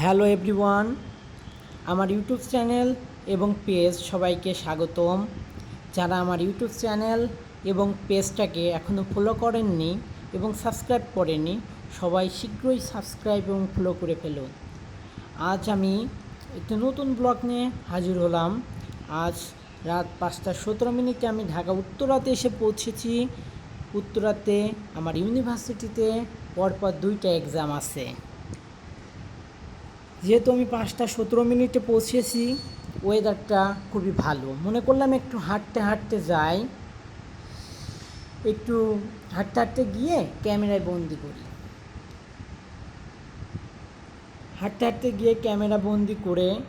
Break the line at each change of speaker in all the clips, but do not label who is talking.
Hello everyone, আমার YouTube channel এবং page সবাইকে স্বাগতম। যারা আমার ইউটিউব চ্যানেল এবং পেজটাকে এখনও ফলো করেননি এবং সাবস্ক্রাইব করেননি, সবাই শীঘ্রই সাবস্ক্রাইব এবং ফলো করে ফেলুন আজ আমি একটি নতুন ব্লগ নিয়ে হাজির হলাম। আজ রাত পাঁচটা সতেরো মিনিটে আমি ঢাকা উত্তরাতে এসে পৌঁছেছি। উত্তরাতে আমার ইউনিভার্সিটিতে পরপর দুইটা এক্সাম আছে। যেহেতু আমি পাঁচটা সতেরো মিনিটে পৌঁছেছি ওয়েদারটা খুবই ভালো। মনে করলাম একটু হাঁটতে হাঁটতে যাই। একটু হাঁটতে হাঁটতে গিয়ে ক্যামেরায় বন্দি করি। হাঁটতে হাঁটতে গিয়ে ক্যামেরা বন্দি করে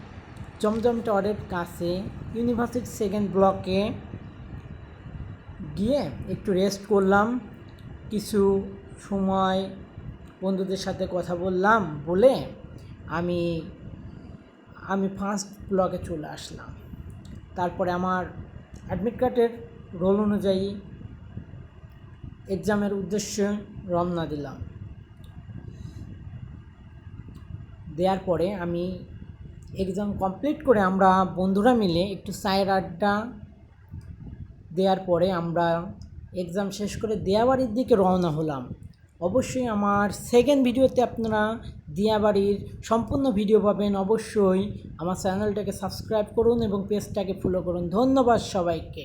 জমজম টাওয়ারের কাছে, ইউনিভার্সিটি সেকেন্ড ব্লকে গিয়ে একটু রেস্ট করলাম। কিছু সময় বন্ধুদের সাথে কথা বললাম বলে আমি আমি ফার্স্ট ব্লকে চলে আসলাম। তারপরে আমার অ্যাডমিট কার্ডের রোল অনুযায়ী এক্সামের উদ্দেশ্যে রওনা দিলাম। দেওয়ার পরে আমি এক্সাম কমপ্লিট করে আমরা বন্ধুরা মিলে একটু চায়ের আড্ডা দেওয়ার পরে আমরা এক্সাম শেষ করে দিয়াবাড়ির দিকে রওনা হলাম। অবশ্যই আমার সেকেন্ড ভিডিওতে আপনারা দিয়াবাড়ির সম্পূর্ণ ভিডিও পাবেন। অবশ্যই আমার চ্যানেলটাকে সাবস্ক্রাইব করুন এবং পেজটাকে ফলো করুন। ধন্যবাদ সবাইকে।